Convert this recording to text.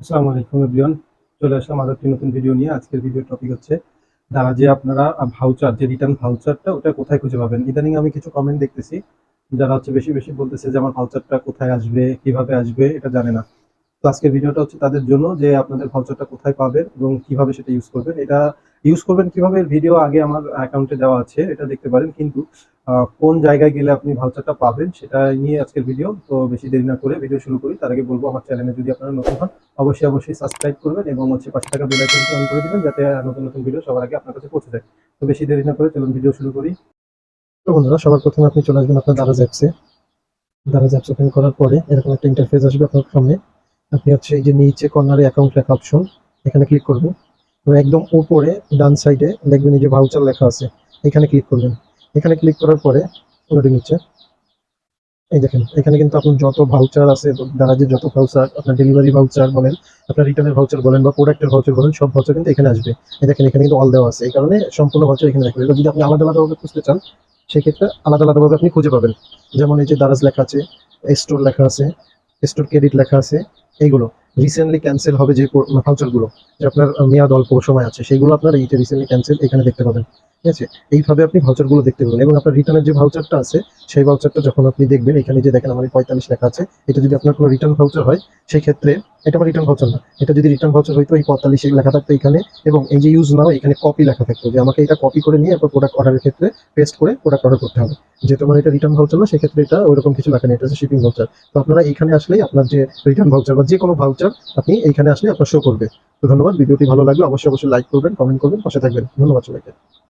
আসসালামু আলাইকুম এভরিওয়ান, চলে আসলাম আরও একটি নতুন ভিডিও নিয়ে। আজকের ভিডিও টপিক হচ্ছে দ্বারা যে আপনারা ভাউচার যে রিটার্ন ভাউচারটা ওটা কোথায় খুঁজে পাবেন? ইদানিং আমি কিছু কমেন্ট দেখতেছি, যারা হচ্ছে বেশি বেশি বলতেছে যে আমার ভাউচারটা কোথায় আসবে, কীভাবে আসবে, এটা জানে না। তো আজকের ভিডিওটা হচ্ছে তাদের জন্য যে আপনাদের ভাউচারটা কোথায় পাবেন এবং কীভাবে সেটা ইউজ করবেন। এটা ইউজ করবেন কীভাবে? ভিডিও আগে আমার অ্যাকাউন্টে দেওয়া আছে, এটা দেখতে পারেন। কিন্তু কোন জায়গায় গেলে আপনি ভাউচারটা পাবেন সেটা নিয়ে আজকের ভিডিও তো বেশি দেরি না করে ভিডিও শুরু করি। তার আগে বলব, আমার চ্যানেলে যদি আপনারা নতুন হন, অবশ্যই অবশ্যই সাবস্ক্রাইব করবেন এবং হচ্ছে পাঁচ টাকা বেল আইকনটি অন করে দেবেন, যাতে নতুন নতুন ভিডিও সবার আগে আপনার কাছে পৌঁছে যায়। তো বেশি দেরি না করে চলুন ভিডিও শুরু করি। তো বন্ধুরা, সবার প্রথমে আপনি চলে আসবেন আপনার দারাজ অ্যাপসে দারাজ অ্যাপস ওপেন করার পরে এরকম একটা ইন্টারফেস আসবে আপনার সামনে। আপনি হচ্ছে এই যে নিচে কর্নারে অ্যাকাউন্ট লেখা অপশন এখানে ক্লিক করবেন। একদম উপরে, ডান সাইডে দেখবেন এই যে ভাউচার লেখা আছে, এখানে ক্লিক করবেন। এখানে ক্লিক করার পরে লোডিং নিচ্ছে এই দেখেন, এখানে কিন্তু আপনার যত ভাউচার আছে দারাজের যত ভাউচার আপনার ডেলিভারি ভাউচার বলেন, আপনার রিটার্নের ভাউচার বলেন বা প্রোডাক্টের ভাউচার বলেন, সব ভাউচার কিন্তু এখানে আসবে। এই দেখেন, এখানে কিন্তু অল দেওয়া আছে। এই কারণে সম্পূর্ণ ভাউচার এখানে এবার যদি আপনি আলাদা আলাদাভাবে খুঁজতে চান, সেক্ষেত্রে আলাদা আলাদাভাবে আপনি খুঁজে পাবেন। যেমন এই যে দারাজ লেখা আছে স্টোর লেখা আছে স্টোর ক্রেডিট লেখা আছে, এইগুলো। রিসেন্টলি ক্যান্সেল হবে যে ভাউচারগুলো যে আপনার মেয়াদ অল্প সময় আছে, সেগুলো আপনার এই যে রিসেন্টলি ক্যান্সেল এখানে দেখতে পাবেন। ঠিক আছে? এইভাবে আপনি ভাউচারগুলো দেখতে পাবেন। এবং আপনার রিটার্নের যে ভাউচারটা আছে, সেই ভাউচারটা যখন আপনি দেখবেন, এখানে যে দেখেন আমার পঁয়তাল্লিশ লেখা আছে, এটা যদি আপনার কোনো রিটার্ন ভাউচার হয় সেই ক্ষেত্রে এটা আমার রিটার্ন ভাউচার না। এটা যদি রিটার্ন ভাউচার হইতো, এই পঁয়তাল্লিশ লেখা থাকতো এখানে, এবং এই যে ইউজ নাও এখানে কপি লেখা থাকতো যে আমাকে এটা কপি করে নিয়ে এরপর প্রোডাক্ট অর্ডারের ক্ষেত্রে পেস্ট করে প্রোডাক্ট অর্ডার করতে হবে। যেহেতু আমার এটা রিটার্ন ভাউচার না, সেক্ষেত্রে এটা ওইরকম কিছু লেখা নেই, এটা হচ্ছে শিপিং ভাউচার তো আপনারা এখানে আসলেই আপনার যে রিটার্ন ভাউচার বা যে কোনো ভাউচার আপনি এইখানে আসলে আপনার শো করবে। তো ধন্যবাদ, ভিডিওটি ভালো লাগলে অবশ্যই অবশ্যই লাইক করবেন কমেন্ট করবেন, পাশে থাকবেন। ধন্যবাদ সবাইকে।